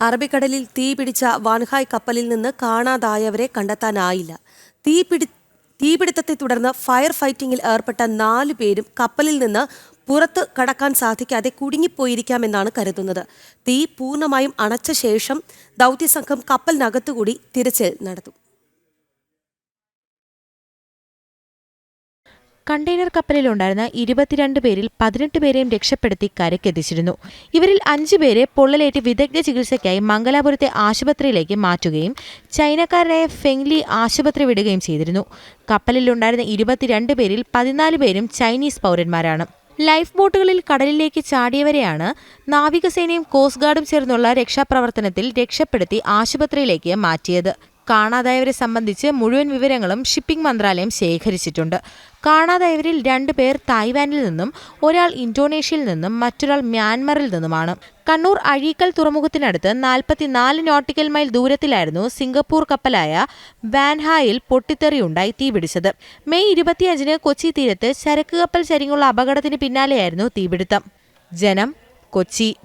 അറബിക്കടലിൽ തീപിടിച്ച വാൻഹായ് കപ്പലിൽ നിന്ന് കാണാതായവരെ കണ്ടെത്താനായില്ല. തീപിടി തീപിടുത്തത്തെ തുടർന്ന് ഫയർ ഫൈറ്റിംഗിൽ ഏർപ്പെട്ട നാല് പേരും കപ്പലിൽ നിന്ന് പുറത്ത് കടക്കാൻ സാധിക്കാതെ കുടുങ്ങിപ്പോയിരിക്കാമെന്നാണ് കരുതുന്നത്. തീ പൂർണമായും അണച്ച ശേഷം ദൗത്യസംഘം കപ്പലിനകത്തുകൂടി തിരച്ചിൽ നടത്തും. കണ്ടെയ്നർ കപ്പലിലുണ്ടായിരുന്ന ഇരുപത്തിരണ്ട് പേരിൽ പതിനെട്ട് പേരെയും രക്ഷപ്പെടുത്തി കരക്കെത്തിച്ചിരുന്നു ഇവരിൽ അഞ്ചു പേരെ പൊള്ളലേറ്റ് വിദഗ്ധ ചികിത്സയ്ക്കായി മംഗലാപുരത്തെ ആശുപത്രിയിലേക്ക് മാറ്റുകയും ചൈനക്കാരനായ ഫെങ്ലി ആശുപത്രി വിടുകയും ചെയ്തിരുന്നു. കപ്പലിലുണ്ടായിരുന്ന ഇരുപത്തിരണ്ട് പേരിൽ പതിനാല് പേരും ചൈനീസ് പൗരന്മാരാണ്. ലൈഫ് ബോട്ടുകളിൽ കടലിലേക്ക് ചാടിയവരെയാണ് നാവികസേനയും കോസ്റ്റ് ഗാർഡും ചേർന്നുള്ള രക്ഷാപ്രവർത്തനത്തിൽ രക്ഷപ്പെടുത്തി ആശുപത്രിയിലേക്ക് മാറ്റിയത്. കാണാതായവരെ സംബന്ധിച്ച് മുഴുവൻ വിവരങ്ങളും ഷിപ്പിംഗ് മന്ത്രാലയം ശേഖരിച്ചിട്ടുണ്ട്. കാണാതായവരിൽ രണ്ടു പേർ തായ്വാനിൽ നിന്നും ഒരാൾ ഇന്തോനേഷ്യയിൽ നിന്നും മറ്റൊരാൾ മ്യാൻമറിൽ നിന്നുമാണ്. കണ്ണൂർ അഴീക്കൽ തുറമുഖത്തിനടുത്ത് നാൽപ്പത്തിനാല് നോട്ടിക്കൽ മൈൽ ദൂരത്തിലായിരുന്നു സിംഗപ്പൂർ കപ്പലായ വാൻഹായിൽ പൊട്ടിത്തെറിയുണ്ടായി തീപിടിച്ചത് മെയ് ഇരുപത്തിയഞ്ചിന് കൊച്ചി തീരത്ത് ചരക്ക് കപ്പൽ ചരിങ്ങുള്ള അപകടത്തിന് പിന്നാലെയായിരുന്നു തീപിടുത്തം. ജനം കൊച്ചി.